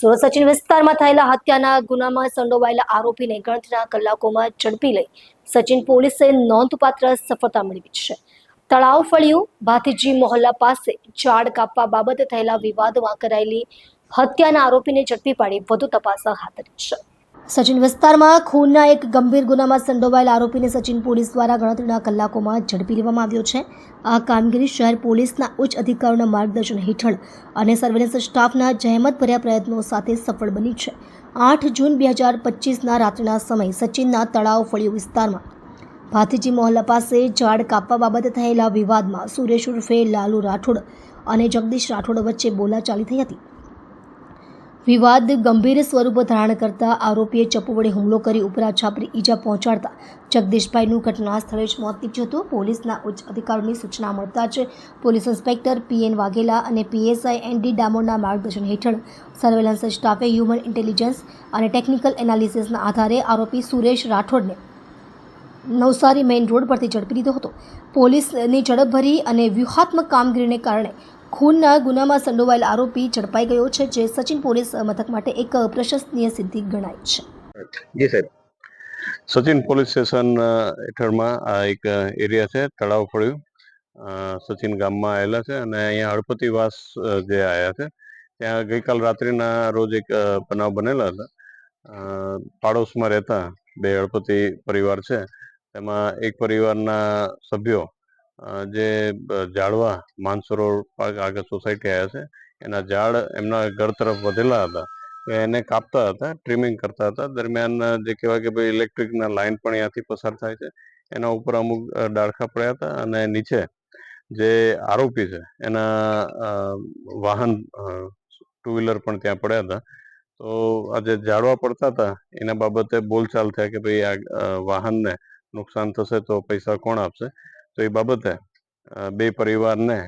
સુરત સચિન વિસ્તારમાં થયેલા હત્યાના ગુનામાં સંડોવાયેલા આરોપીને ગણતરીના કલાકોમાં ઝડપી લઈ સચિન પોલીસે નોંધપાત્ર સફળતા મેળવી છે. તળાવ ફળિયું ભાતીજી મોહલ્લા પાસે ઝાડ કાપવા બાબતે થયેલા વિવાદમાં કરાયેલી હત્યાના આરોપીને ઝડપી પાડી વધુ તપાસ હાથ ધરી છે. સચિન વિસ્તારમાં ખૂનના એક ગંભીર ગુનામાં સંડોવાયેલા આરોપીને સચિન પોલીસ દ્વારા ગણતરીના કલાકોમાં ઝડપી લેવામાં આવ્યો છે. આ કામગીરી શહેર પોલીસના ઉચ્ચ અધિકારીઓના માર્ગદર્શન હેઠળ અને સર્વેલન્સ સ્ટાફના જહેમતભર્યા પ્રયત્નો સાથે સફળ બની છે. આઠ જૂન બે હજાર પચીસના રાત્રિના સમય સચિનના તળાવ ફળિયું વિસ્તારમાં ભાતીજી મોહલ્લા પાસે ઝાડ કાપવા બાબતે થયેલા વિવાદમાં સુરેશ ઉર્ફે લાલુ રાઠોડ અને જગદીશ રાઠોડ વચ્ચે બોલાચાલી થઈ હતી. વિવાદ ગંભીર સ્વરૂપ ધારણ કરતા આરોપીએ ચપ્પુ વડે હુમલો કરી ઉપરા છાપરી ઈજા પહોંચાડતા જગદીશભાઈનું ઘટના સ્થળે જ મોત નીપજ્યું હતું. પોલીસના ઉચ્ચ અધિકારીઓની સૂચના મળતા જ પોલીસ ઇન્સ્પેક્ટર પીએન વાઘેલા અને પીએસઆઈ એન ડી ડામોરના માર્ગદર્શન હેઠળ સર્વેલન્સ સ્ટાફે હ્યુમન ઇન્ટેલિજન્સ અને ટેકનિકલ એનાલિસિસના આધારે આરોપી સુરેશ રાઠોડને નવસારી મેઇન રોડ પરથી ઝડપી લીધો હતો. પોલીસની ઝડપભરી અને વ્યૂહાત્મક કામગીરીને કારણે ખૂનના ગુનામાં સંડોવાયેલ આરોપી ઝડપાઈ ગયો છે જે સચિન પોલીસ મથક માટે એક પ્રશંસનીય સિદ્ધિ ગણાય છે. જી સાહેબ. સચિન પોલીસ સ્ટેશન હેઠળમાં આ એક એરિયા છે તળાવ ફળ્યું સચિન ગામમાં આવેલા છે અને અહીંયા હળપતિવાસ જે આવ્યા છે ત્યાં ગઈકાલ રાત્રિના રોજ એક બનાવ બનેલા હતા. પાડોશમાં રહેતા બે હળપતિ પરિવાર છે. તેમાં એક પરિવારના સભ્યો જે ઝાડવા માનસરોવર પાર્ક આગળ સોસાયટી આવ્યા છે, એના ઝાડ એમના ઘર તરફ વધેલા હતા એને કાપતા હતા ટ્રીમિંગ કરતા હતા. દરમિયાન જે કહેવાય કે ભાઈ ઇલેક્ટ્રિકના લાઇન પણ અહીંયાથી પસાર થાય છે, એના ઉપર અમુક ડાળખા પડ્યા હતા અને નીચે જે આરોપી છે, એના વાહન ટુ વ્હીલર પણ ત્યાં પડ્યા હતા. તો આ જે ઝાડવા પડતા હતા, એના બાબતે બોલચાલ થયા કે ભાઈ આ વાહનને નુકસાન થશે તો પૈસા કોણ આપશે? તો એ બાબતે બે પરિવારને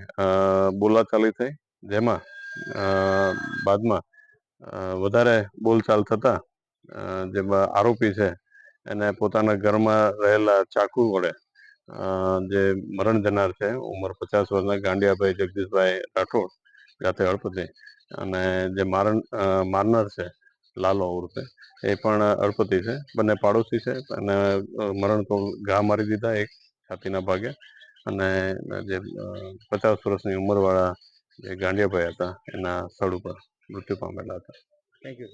બોલાચાલી થઈ, જેમાં બાદમાં વધારે બોલચાલ થતા જે આરોપી છે, એને પોતાના ઘરમાં રહેલા ચાકુ વડે જે મરણ જનાર છે, ઉંમર પચાસ વર્ષના ગાંડિયાભાઈ જગદીશભાઈ રાઠોડ જાતે અળપતિ અને જે મારણ મારનાર છે, લાલો ઉર્ફે, એ પણ અળપતિ છે, બંને પાડોશી છે, અને મરણ તો ઘા મારી દીધા, એક છાતીના ભાગે. અને જે પચાસ વર્ષની ઉંમરવાળા જે ગાંડિયાભાઈ હતા, એના સ્થળ ઉપર મૃત્યુ પામેલા હતા. Thank you